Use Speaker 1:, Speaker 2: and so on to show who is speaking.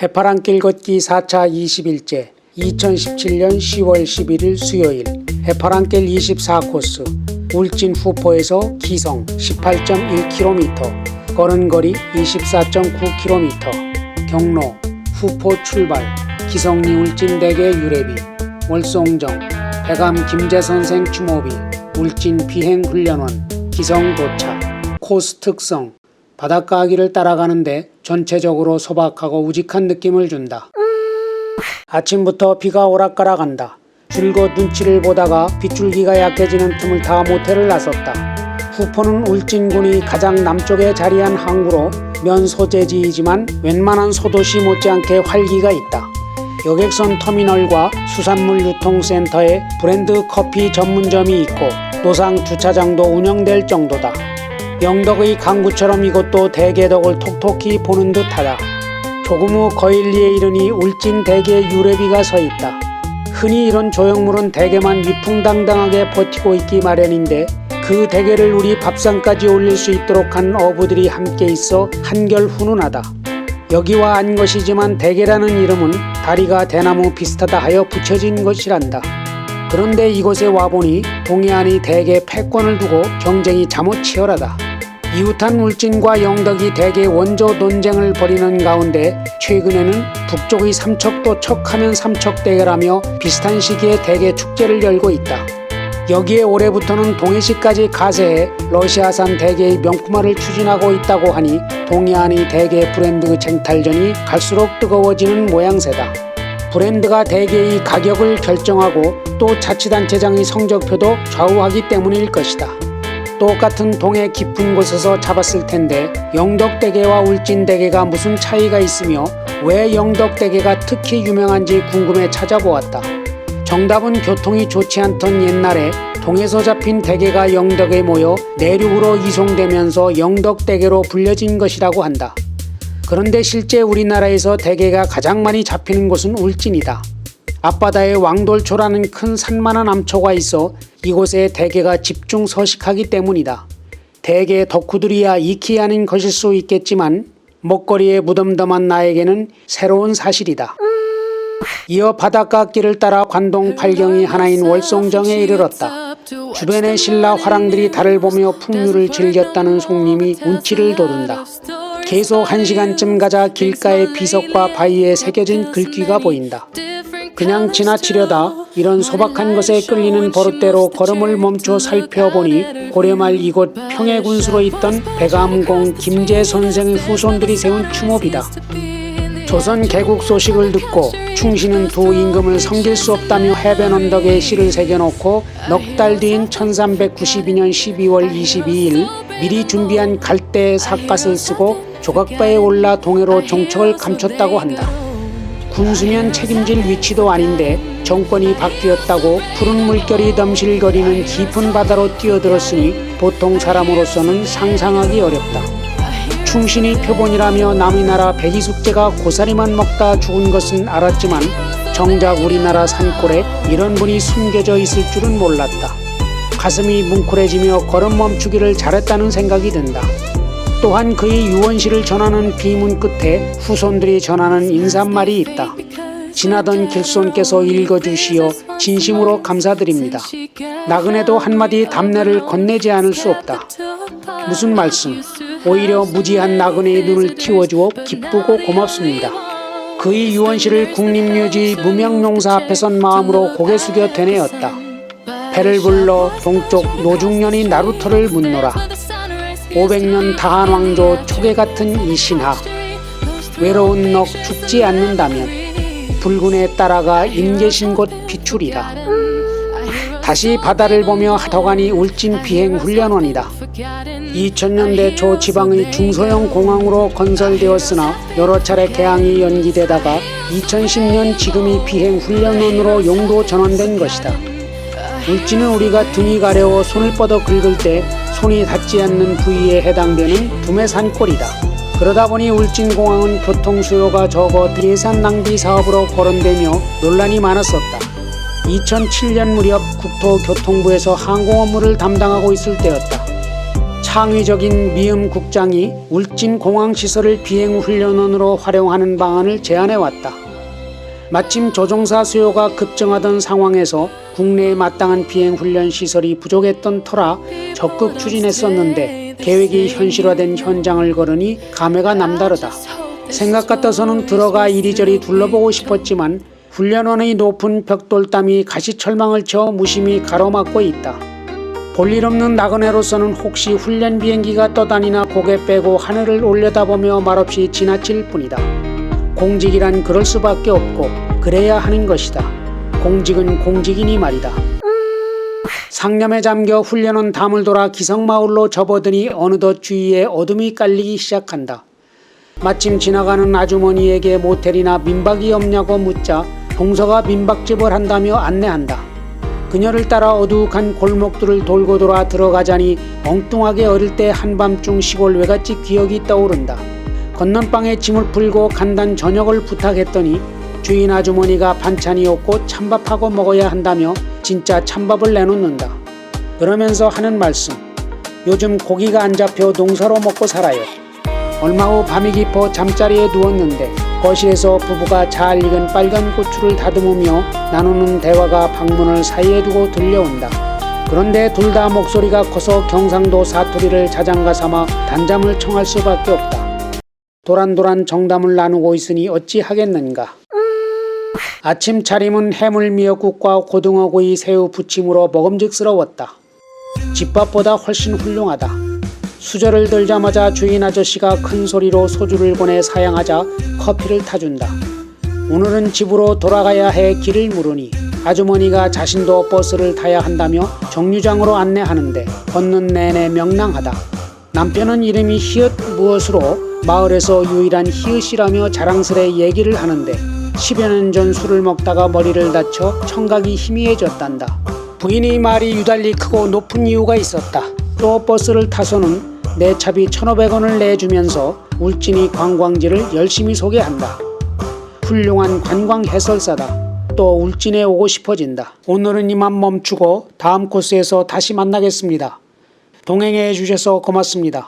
Speaker 1: 해파랑길 걷기 4차 21제 2017년 10월 11일 수요일 해파랑길 24코스 울진 후포에서 기성 18.1km 걸은 거리 24.9km 경로 후포 출발 기성리 울진 대게 유래비 월송정 대감 김재선생 추모비 울진 비행훈련원 기성 도착 코스 특성 바닷가 아기를 따라가는데 전체적으로 소박하고 우직한 느낌을 준다. 아침부터 비가 오락가락한다. 줄곧 눈치를 보다가 빗줄기가 약해지는 틈을 타 모텔을 나섰다. 후포는 울진군이 가장 남쪽에 자리한 항구로 면 소재지이지만 웬만한 소도시 못지않게 활기가 있다. 여객선 터미널과 수산물 유통센터에 브랜드 커피 전문점이 있고 노상 주차장도 운영될 정도다. 영덕의 강구처럼 이것도 대게덕을 톡톡히 보는 듯하다. 조금 후 거일리에 이르니 울진 대게 유래비가 서 있다. 흔히 이런 조형물은 대게만 위풍당당하게 버티고 있기 마련인데 그 대게를 우리 밥상까지 올릴 수 있도록 한 어부들이 함께 있어 한결 훈훈하다. 여기와 안 것이지만 대게라는 이름은 다리가 대나무 비슷하다 하여 붙여진 것이란다. 그런데 이곳에 와보니 동해안이 대개 패권을 두고 경쟁이 잠옷 치열하다. 이웃한 울진과 영덕이 대개 원조 논쟁을 벌이는 가운데 최근에는 북쪽의 삼척도 척하면 삼척대게라며 비슷한 시기에 대게 축제를 열고 있다. 여기에 올해부터는 동해시까지 가세해 러시아산 대게의 명품화를 추진하고 있다고 하니 동해안의 대게 브랜드 쟁탈전이 갈수록 뜨거워지는 모양새다. 브랜드가 대개의 가격을 결정하고 또 자치단체장의 성적표도 좌우하기 때문일 것이다. 똑같은 동해 깊은 곳에서 잡았을 텐데 영덕대게와 울진대게가 무슨 차이가 있으며 왜 영덕대게가 특히 유명한지 궁금해 찾아보았다. 정답은 교통이 좋지 않던 옛날에 동에서 잡힌 대게가 영덕에 모여 내륙으로 이송되면서 영덕대게로 불려진 것이라고 한다. 그런데 실제 우리나라에서 대게가 가장 많이 잡히는 곳은 울진이다. 앞바다에 왕돌초라는 큰 산만한 암초가 있어 이곳에 대게가 집중 서식하기 때문이다. 대게 덕후들이야 익히 아는 것일 수 있겠지만 먹거리에 무덤덤한 나에게는 새로운 사실이다. 이어 바닷가 길을 따라 관동 팔경이 하나인 월송정에 이르렀다. 주변의 신라 화랑들이 달을 보며 풍류를 즐겼다는 송림이 운치를 돋운다. 계속 한 시간쯤 가자 길가의 비석과 바위에 새겨진 글귀가 보인다. 그냥 지나치려다 이런 소박한 것에 끌리는 버릇대로 걸음을 멈춰 살펴보니 고려 말 이곳 평해군수로 있던 백암공 김제 선생의 후손들이 세운 추모비다. 조선 개국 소식을 듣고 충신은 두 임금을 섬길 수 없다며 해변 언덕에 시를 새겨놓고 넉 달 뒤인 1392년 12월 22일 미리 준비한 갈대 삿갓을 쓰고 조각바에 올라 동해로 종척을 감췄다고 한다. 군수면 책임질 위치도 아닌데 정권이 바뀌었다고 푸른 물결이 덤실거리는 깊은 바다로 뛰어들었으니 보통 사람으로서는 상상하기 어렵다. 충신이 표본이라며 남의 나라 백이숙제가 고사리만 먹다 죽은 것은 알았지만 정작 우리나라 산골에 이런 분이 숨겨져 있을 줄은 몰랐다. 가슴이 뭉클해지며 걸음 멈추기를 잘했다는 생각이 든다. 또한 그의 유언시를 전하는 비문 끝에 후손들이 전하는 인사말이 있다. 지나던 길손께서 읽어주시어 진심으로 감사드립니다. 나그네도 한마디 답례를 건네지 않을 수 없다. 무슨 말씀? 오히려 무지한 나그네의 눈을 틔워주어 기쁘고 고맙습니다. 그의 유언시를 국립묘지 무명용사 앞에 선 마음으로 고개 숙여 되뇌었다. 배를 불러 동쪽 노중년이 나루터를 묻노라. 500년 다한 왕조 초계 같은 이 신하 외로운 넋 죽지 않는다면 붉은에 따라가 임계신 곳 비출이다. 다시 바다를 보며 하더가니 울진 비행 훈련원이다. 2000년대 초 지방의 중소형 공항으로 건설되었으나 여러 차례 개항이 연기되다가 2010년 지금이 비행 훈련원으로 용도 전환된 것이다. 울진은 우리가 등이 가려워 손을 뻗어 긁을 때 손이 닿지 않는 부위에 해당되는 두매산골이다. 그러다 보니 울진공항은 교통 수요가 적어 예산 낭비 사업으로 거론되며 논란이 많았었다. 2007년 무렵 국토교통부에서 항공 업무를 담당하고 있을 때였다. 창의적인 미음 국장이 울진 공항 시설을 비행 훈련원으로 활용하는 방안을 제안해 왔다. 마침 조종사 수요가 급증하던 상황에서 국내에 마땅한 비행 훈련 시설이 부족했던 터라 적극 추진했었는데 계획이 현실화된 현장을 걸으니 감회가 남다르다. 생각 같아서는 들어가 이리저리 둘러보고 싶었지만 훈련원의 높은 벽돌담이 가시철망을 채워 무심히 가로막고 있다. 볼일 없는 나그네로서는 혹시 훈련 비행기가 떠다니나 고개 빼고 하늘을 올려다보며 말없이 지나칠 뿐이다. 공직이란 그럴 수밖에 없고 그래야 하는 것이다. 공직은 공직이니 말이다. 상념에 잠겨 훈련원 담을 돌아 기성마을로 접어드니 어느덧 주위에 어둠이 깔리기 시작한다. 마침 지나가는 아주머니에게 모텔이나 민박이 없냐고 묻자 동서가 민박집을 한다며 안내한다. 그녀를 따라 어두욱한 골목들을 돌고 돌아 들어가자니 엉뚱하게 어릴 때 한밤중 시골 외갓집 기억이 떠오른다. 건넌방에 짐을 풀고 간단 저녁을 부탁했더니 주인 아주머니가 반찬이 없고 찬밥하고 먹어야 한다며 진짜 찬밥을 내놓는다. 그러면서 하는 말씀. 요즘 고기가 안 잡혀 농사로 먹고 살아요. 얼마 후 밤이 깊어 잠자리에 누웠는데 거실에서 부부가 잘 익은 빨간 고추를 다듬으며 나누는 대화가 방문을 사이에 두고 들려온다. 그런데 둘 다 목소리가 커서 경상도 사투리를 자장가 삼아 단잠을 청할 수밖에 없다. 도란도란 정담을 나누고 있으니 어찌 하겠는가. 아침 차림은 해물 미역국과 고등어구이 새우 부침으로 먹음직스러웠다. 집밥보다 훨씬 훌륭하다. 수저를 들자마자 주인 아저씨가 큰 소리로 소주를 권해 사양하자 커피를 타준다. 오늘은 집으로 돌아가야 해 길을 물으니 아주머니가 자신도 버스를 타야 한다며 정류장으로 안내하는데 걷는 내내 명랑하다. 남편은 이름이 히읗 무엇으로 마을에서 유일한 히읗이라며 자랑스레 얘기를 하는데 10여 년 전 술을 먹다가 머리를 다쳐 청각이 희미해졌단다. 부인의 말이 유달리 크고 높은 이유가 있었다. 또 버스를 타서는 내 차비 1,500원을 내주면서 울진이 관광지를 열심히 소개한다. 훌륭한 관광 해설사다. 또 울진에 오고 싶어진다. 오늘은 이만 멈추고 다음 코스에서 다시 만나겠습니다. 동행해 주셔서 고맙습니다.